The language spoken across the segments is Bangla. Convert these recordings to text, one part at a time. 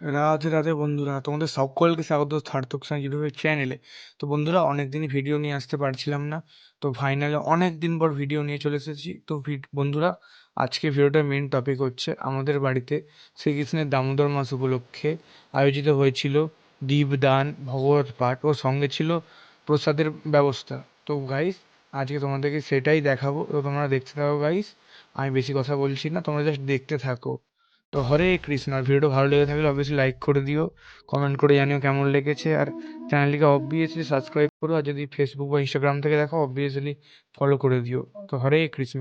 রাধে রাধে বন্ধুরা, তোমাদের সকলকে স্বাগত সার্থক সাঁই ইউটিউবের চ্যানেলে তো বন্ধুরা অনেক দিনই ভিডিও নিয়ে আসতে পারছিলাম না। তো ফাইনালি অনেক দিন পর ভিডিও নিয়ে চলে এসেছি। তো বন্ধুরা, আজকে ভিডিওটার মেন টপিক হচ্ছে আমাদের বাড়িতে শ্রীকৃষ্ণের দামোদর মাস উপলক্ষে আয়োজিত হয়েছিল দীপদান, ভগবত পাঠ ও সঙ্গে ছিল প্রসাদের ব্যবস্থা। তো গাইস আজকে তোমাদেরকে সেটাই দেখাবো। তো তোমরা দেখতে থাকো গাইস আমি বেশি কথা বলছি না, তোমরা জাস্ট দেখতে থাকো। তো হরে কৃষ্ণ, আর ভিডিওটা ভালো লেগে থাকলে অবশ্যই লাইক করে দিও কমেন্ট করে জানিও কেমন লেগেছে, আর চ্যানেলটিকে অবভিয়াসলি সাবস্ক্রাইব করো, আর যদি ফেসবুক বা ইনস্টাগ্রাম থেকে দেখো অবভিয়াসলি ফলো করে দিও। তো হরে কৃষ্ণ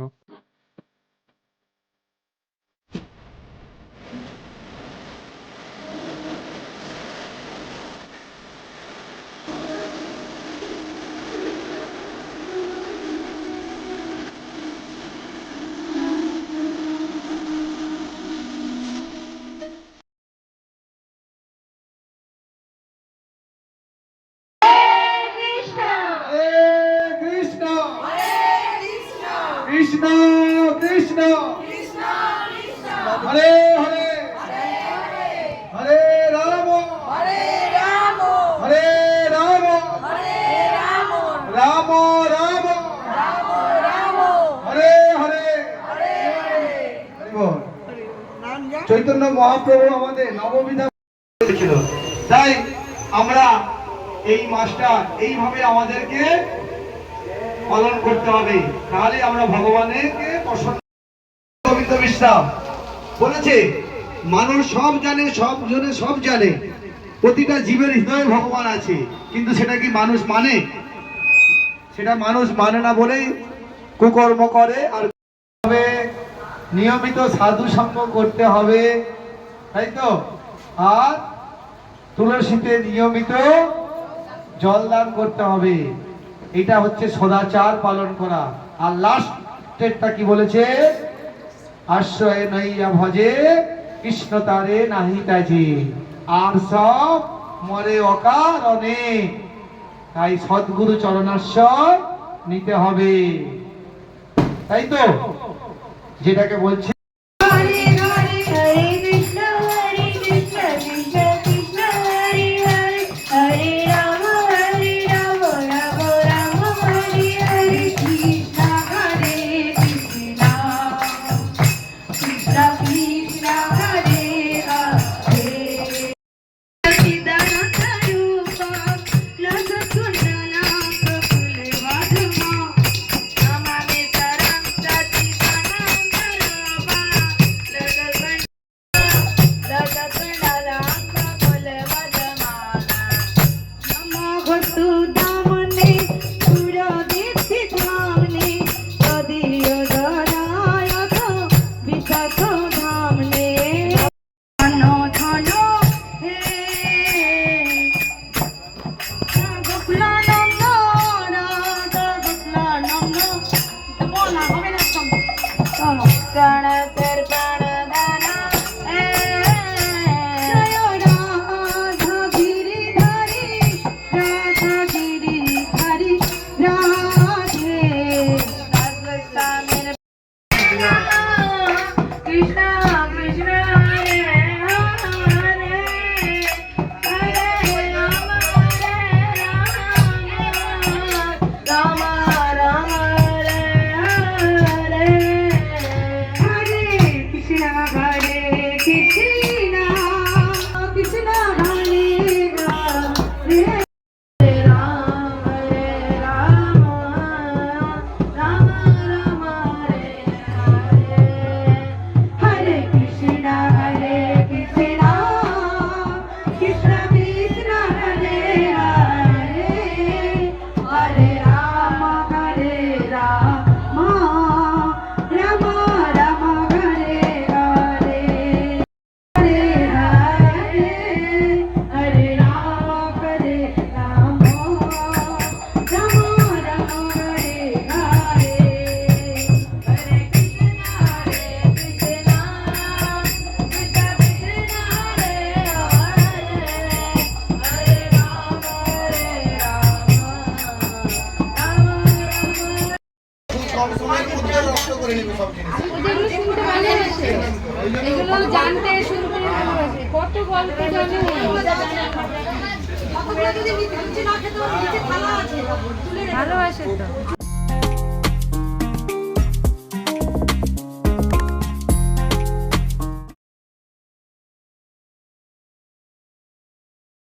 হরে কৃষ্ণ কৃষ্ণ কৃষ্ণ। হরে হরে। হরে রাম। হরে রাম। রাম রাম। হরে হরে। চৈতন্য মহাপ্রভু আমাদের নববিধা তাই আমরা এই মাসটা এইভাবে আমাদেরকে পালন করতে হবে। তাহলে আমরা গোবিন্দ বিশ্রাম বলেছে, মানুষ সব জানে, সব জনে সব জানে। প্রতিটা জীবের হৃদয়ে ভগবান আছে, কিন্তু সেটা কি মানুষ মানে? সেটা মানুষ মানে না বলেই কুকর্ম করে আর নিয়মিত সাধু সঙ্গ করতে হবে, তাই তো? আর তুলসীতে নিয়মিত জল দান করতে হবে। এটা হচ্ছে সদাচার পালন করা। আর লাস্টেরটা কি বলেছে? আশ্রয় নইয়া ভজে, কৃষ্ণ তারে নাহি তাজে আর সব মরে অকারণে। তাই সদ্গুরু চরণাশ্রয় নিতে হবে। তাই তো? যেটাকে বলছে এগুলো জানতে শুনতে ভালোবাসে। কত গল্প জানে। ভালোবাসে তো।